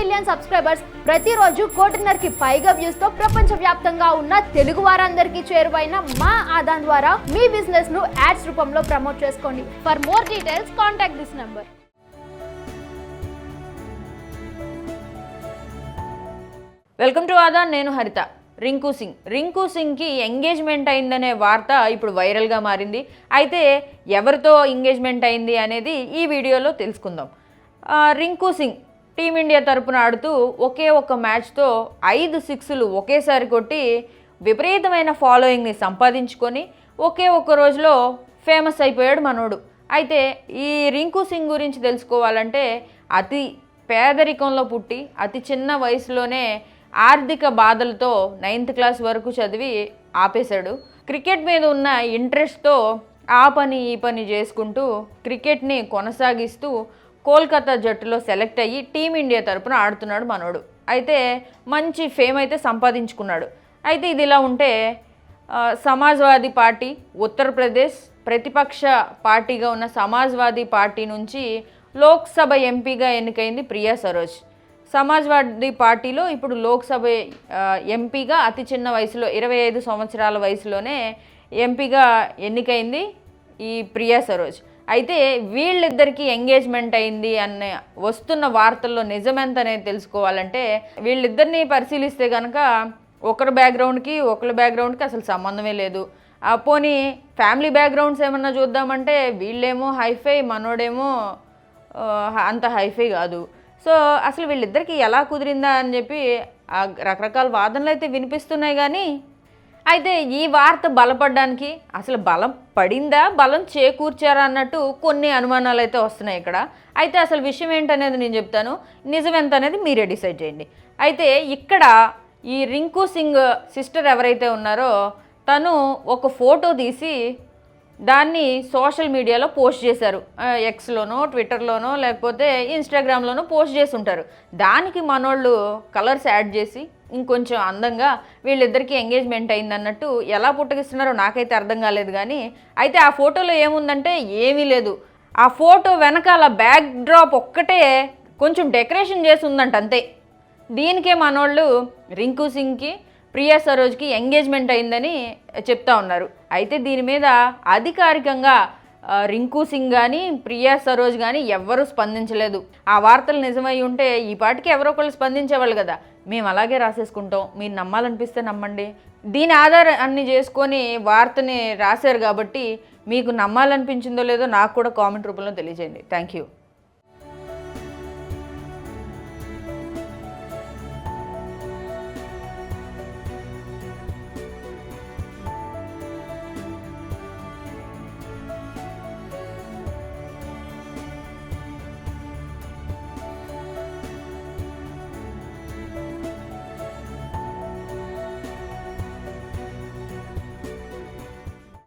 Million subscribers ప్రతిరోజు కోటిన్నరకి పైగా వ్యూస్తో ప్రపంచ వ్యాప్తంగా ఉన్న తెలుగు వారందరికీ చేరువైన మా ఆదాన్ ద్వారా మీ బిజినెస్ను యాడ్స్ రూపంలో ప్రమోట్ చేసుకోండి. For more details contact this number welcome to Aada నేను హరిత. రింకు సింగ్. రింకు సింగ్కి ఎంగేజ్మెంట్ అయిందనే వార్త ఇప్పుడు వైరల్గా మారింది. అయితే ఎవరితో ఎంగేజ్మెంట్ అయింది అనేది ఈ వీడియోలో తెలుసుకుందాం. రింకు సింగ్ టీమిండియా తరపున ఆడుతూ ఒకే ఒక్క మ్యాచ్తో ఐదు సిక్స్లు ఒకేసారి కొట్టి విపరీతమైన ఫాలోయింగ్ని సంపాదించుకొని ఒకే ఒక్క రోజులో ఫేమస్ అయిపోయాడు మనోడు. అయితే ఈ రింకు సింగ్ గురించి తెలుసుకోవాలంటే అతి పేదరికంలో పుట్టి అతి చిన్న వయసులోనే ఆర్థిక బాధలతో నైన్త్ క్లాస్ వరకు చదివి ఆపేశాడు. క్రికెట్ మీద ఉన్న ఇంట్రెస్ట్తో ఆ పని ఈ పని చేసుకుంటూ క్రికెట్ని కొనసాగిస్తూ కోల్కతా జట్టులో సెలెక్ట్ అయ్యి టీమిండియా తరపున ఆడుతున్నాడు మనోడు. అయితే మంచి ఫేమ్ అయితే సంపాదించుకున్నాడు. అయితే ఇది ఇలా ఉంటే సమాజ్వాదీ పార్టీ ఉత్తరప్రదేశ్ ప్రతిపక్ష పార్టీగా ఉన్న సమాజ్వాదీ పార్టీ నుంచి లోక్సభ ఎంపీగా ఎన్నికైంది ప్రియా సరోజ్. సమాజ్వాదీ పార్టీలో ఇప్పుడు లోక్సభ ఎంపీగా అతి చిన్న వయసులో ఇరవై ఐదు సంవత్సరాల వయసులోనే ఎంపీగా ఎన్నికైంది ఈ ప్రియా సరోజ్. అయితే వీళ్ళిద్దరికీ ఎంగేజ్మెంట్ అయింది అనే వస్తున్న వార్తల్లో నిజమెంత అనేది తెలుసుకోవాలంటే వీళ్ళిద్దరిని పరిశీలిస్తే కనుక ఒకరి బ్యాక్గ్రౌండ్కి ఒకరి బ్యాక్గ్రౌండ్కి అసలు సంబంధమే లేదు. ఆ పోనీ ఫ్యామిలీ బ్యాక్గ్రౌండ్స్ ఏమన్నా చూద్దామంటే వీళ్ళేమో హైఫై మనోడేమో అంత హైఫై కాదు. సో అసలు వీళ్ళిద్దరికీ ఎలా కుదిరిందా అని చెప్పి ఆ రకరకాల వాదనలు అయితే వినిపిస్తున్నాయి కానీ అయితే ఈ వార్త బలపడడానికి అసలు బలం పడిందా? బలం చేకూర్చారా అన్నట్టు కొన్ని అనుమానాలు అయితే వస్తున్నాయి ఇక్కడ. అయితే అసలు విషయం ఏంటనేది నేను చెప్తాను. నిజం ఎంత అనేది మీరే డిసైడ్ చేయండి. అయితే ఇక్కడ ఈ రింకు సింగ్ సిస్టర్ ఎవరైతే ఉన్నారో తను ఒక ఫోటో తీసి దాన్ని సోషల్ మీడియాలో పోస్ట్ చేశారు. ఎక్స్లోనో ట్విట్టర్లోనో లేకపోతే ఇన్స్టాగ్రామ్లోనో పోస్ట్ చేసి ఉంటారు దానికి మనోళ్ళు కలర్స్ యాడ్ చేసి ఇంకొంచెం అందంగా వీళ్ళిద్దరికీ ఎంగేజ్మెంట్ అయింది అన్నట్టు ఎలా పుట్టగిస్తున్నారో నాకైతే అర్థం కాలేదు కానీ అయితే ఆ ఫోటోలో ఏముందంటే ఏమీ లేదు. ఆ ఫోటో వెనకాల బ్యాక్ డ్రాప్ ఒక్కటే కొంచెం డెకరేషన్ చేసి ఉందంట అంతే. దీనికే మనోళ్ళు రింకు సింగ్కి ప్రియా సరోజ్కి ఎంగేజ్మెంట్ అయిందని చెప్తా ఉన్నారు. అయితే దీని మీద అధికారికంగా రింకు సింగ్ కానీ ప్రియా సరోజ్ కానీ ఎవ్వరూ స్పందించలేదు. ఆ వార్తలు నిజమై ఉంటే ఈ పాటికి ఎవరో ఒకళ్ళు స్పందించేవాళ్ళు కదా. మేము అలాగే రాసేసుకుంటాం. మీరు నమ్మాలనిపిస్తే నమ్మండి. దీని ఆధారాన్ని చేసుకొని వార్తని రాశారు కాబట్టి మీకు నమ్మాలనిపించిందో లేదో నాకు కూడా కామెంట్ రూపంలో తెలియజేయండి. Thank you.